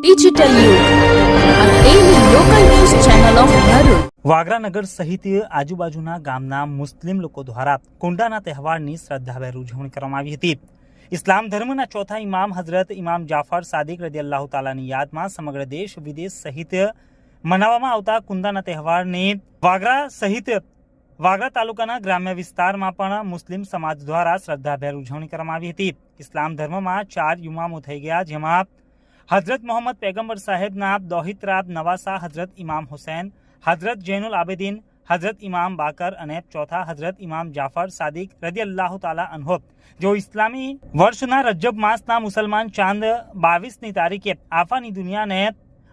Digital local news સહિત આજુબાજુના ગામના મુસ્લિમ લોકો દ્વારા કુંડાના તહેવારની શ્રદ્ધાભેર ઉજવણી કરવામાં આવી હતી. ઇસ્લામ ધર્મના ચોથા ઇમામ હઝરત ઇમામ જાફર સાદિક રદી અલ્લાહ તાલાની યાદમાં સમગ્ર દેશ વિદેશ સહિત મનાવવામાં આવતા કુંદાના તહેવારને વાગરા સહિત વાગરા તાલુકાના ગ્રામ્ય વિસ્તારમાં પણ મુસ્લિમ સમાજ દ્વારા શ્રદ્ધાભેર ઉજવણી કરવામાં આવી હતી. ઇસ્લામ ધર્મમાં ચાર યુમામો થઈ ગયા, જેમાં હઝરત મોહમ્મદ પેગમ્બર સાહેબના દોહિત્રાબ નવાસા હઝરત ઇમામ હુસૈન, હઝરત જૈનુલ આબેદીન, હઝરત ઇમામ બાકર અને ચોથા હઝરત ઇમામ જાફર સાદિક રદી અલ્લાહ તાલા અનહોબ જો ઇસ્લામી વર્ષના રજબ માસના મુસલમાન ચાંદ બાવીસની તારીખે આફાની દુનિયાને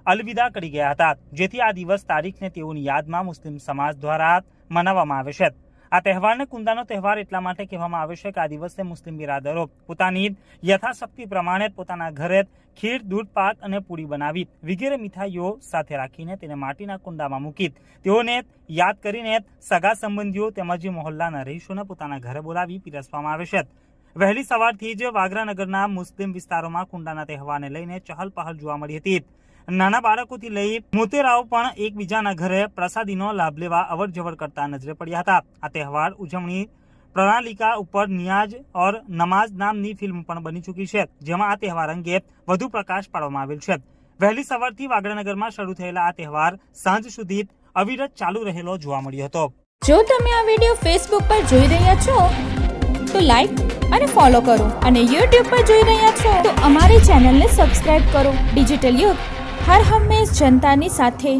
અલવિદા કરી ગયા હતા, જેથી આ દિવસ તારીખને તેઓની યાદમાં મુસ્લિમ સમાજ દ્વારા મનાવવામાં આવે છે. આ તહેવારને કુંદાનો તહેવાર એટલા માટે કહેવામાં આવે છે કે આ દિવસે મુસ્લિમ બિરાદરો પોતાની યથાશક્તિ પ્રમાણે પોતાના ઘરે ખીર, દૂધ, પાક અને પૂરી બનાવી વગેરે મીઠાઈઓ સાથે રાખીને તેને માટીના કુંડામાં મૂકી તેઓને યાદ કરીને સગા સંબંધીઓ તેમજ મહોલ્લાના રહીશોને પોતાના ઘરે બોલાવી પીરસવામાં આવે છે. વહેલી સવારથી જ વાગરાનગરના મુસ્લિમ વિસ્તારોમાં કુંડાના તહેવારને લઈને ચહલ પહલ જોવા મળી હતી. નાના બાળકોથી લઈ મોતેરાઓ પણ એકબીજાના ઘરે પ્રસાદીનો લાભ લેવા અવર જવર કરતા નજરે પડ્યા હતા. આ તહેવાર ઉજવણી પ્રણાલિકા ઉપર નિયાજ ઓર નમાઝ નામની ફિલ્મ પણ બની ચૂકી છે, જેમાં આ તહેવાર અંગે વધુ પ્રકાશ પાડવામાં આવેલ છે. વહેલી સવારથી વાગડાનગરમાં શરૂ થયેલા આ તહેવાર સાંજ સુધી અવિરત ચાલુ રહેલો જોવા મળ્યો હતો. જો તમે આ વિડિયો ફેસબુક પર જોઈ રહ્યા છો, તો લાઈક અને ફોલો કરો અને યુટ્યુબ પર જોઈ રહ્યા છો, તો અમારી ચેનલને સબસ્ક્રાઇબ કરો. ડિજિટલ યુગ હર હંમેશ જનતાની સાથે